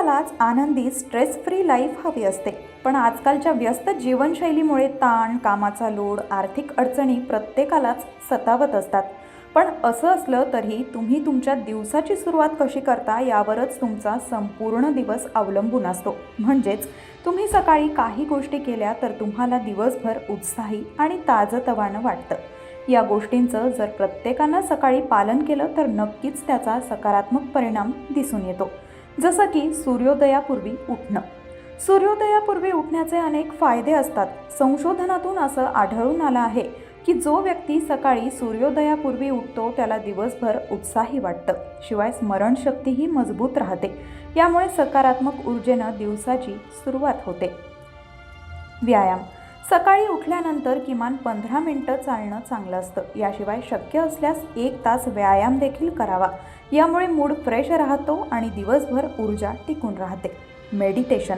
प्रत्येकालाच आनंदी stress free life हवी असते. पण आजकालच्या व्यस्त जीवनशैलीमुळे ताण कामाचा लोड आर्थिक अडचणी प्रत्येकालाच सतावत असतात. पण असं असलं तरी तुम्ही तुमच्या दिवसाची सुरुवात कशी करता यावरच तुमचा संपूर्ण दिवस अवलंबून असतो. म्हणजेच तुम्ही सकाळी काही गोष्टी केल्या तर तुम्हाला दिवसभर उत्साही आणि ताजतवानं वाटतं. या गोष्टींचं जर प्रत्येकानं सकाळी पालन केलं तर नक्कीच त्याचा सकारात्मक परिणाम दिसून येतो. जसं की सूर्योदयापूर्वी उठणं. सूर्योदयापूर्वी उठण्याचे अनेक फायदे असतात. संशोधनातून असं आढळून आलं आहे की जो व्यक्ती सकाळी सूर्योदयापूर्वी उठतो त्याला दिवसभर उत्साही वाटतं. शिवाय स्मरणशक्तीही मजबूत राहते. यामुळे सकारात्मक ऊर्जेनं दिवसाची सुरुवात होते. व्यायाम. सकाळी उठल्यानंतर किमान पंधरा मिनटं चालणं चांगलं असतं. याशिवाय शक्य असल्यास एक तास व्यायाम देखील करावा. यामुळे मूड फ्रेश राहतो आणि दिवसभर ऊर्जा टिकून राहते. मेडिटेशन.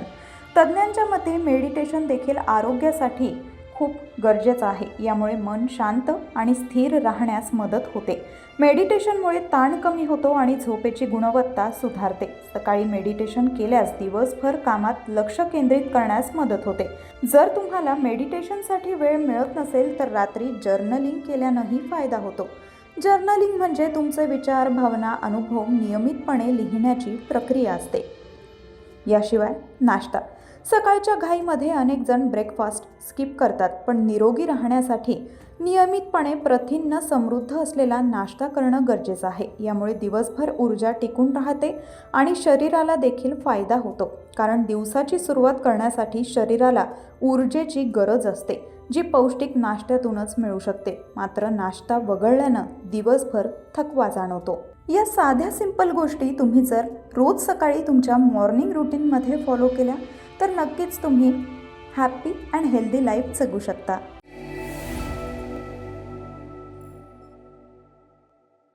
तज्ज्ञांच्या मते मेडिटेशन देखील आरोग्यासाठी खूप गरजेचं आहे. यामुळे मन शांत आणि स्थिर राहण्यास मदत होते. मेडिटेशनमुळे ताण कमी होतो आणि झोपेची गुणवत्ता सुधारते. सकाळी मेडिटेशन केल्यास दिवसभर कामात लक्ष केंद्रित करण्यास मदत होते. जर तुम्हाला मेडिटेशनसाठी वेळ मिळत नसेल तर रात्री जर्नलिंग केल्यानंही फायदा होतो. जर्नलिंग म्हणजे तुमचे विचार भावना अनुभव नियमितपणे लिहिण्याची प्रक्रिया असते. याशिवाय नाश्ता. सकाळच्या घाईमध्ये अनेक जण ब्रेकफास्ट स्किप करतात पण निरोगी राहण्यासाठी नियमितपणे प्रथिन्न समृद्ध असलेला नाश्ता करणं गरजेचं आहे. यामुळे दिवसभर ऊर्जा टिकून राहते आणि शरीराला देखील फायदा होतो. कारण दिवसाची सुरुवात करण्यासाठी शरीराला ऊर्जेची गरज असते जी पौष्टिक नाश्त्यातूनच मिळू शकते. मात्र नाश्ता वगळल्यानं दिवसभर थकवा जाणवतो. या साध्या सिंपल गोष्टी तुम्ही जर रोज सकाळी तुमच्या मॉर्निंग रुटीनमध्ये फॉलो केल्या तर नक्कीच तुम्ही हॅप्पी अँड हेल्दी लाईफ जगू शकता.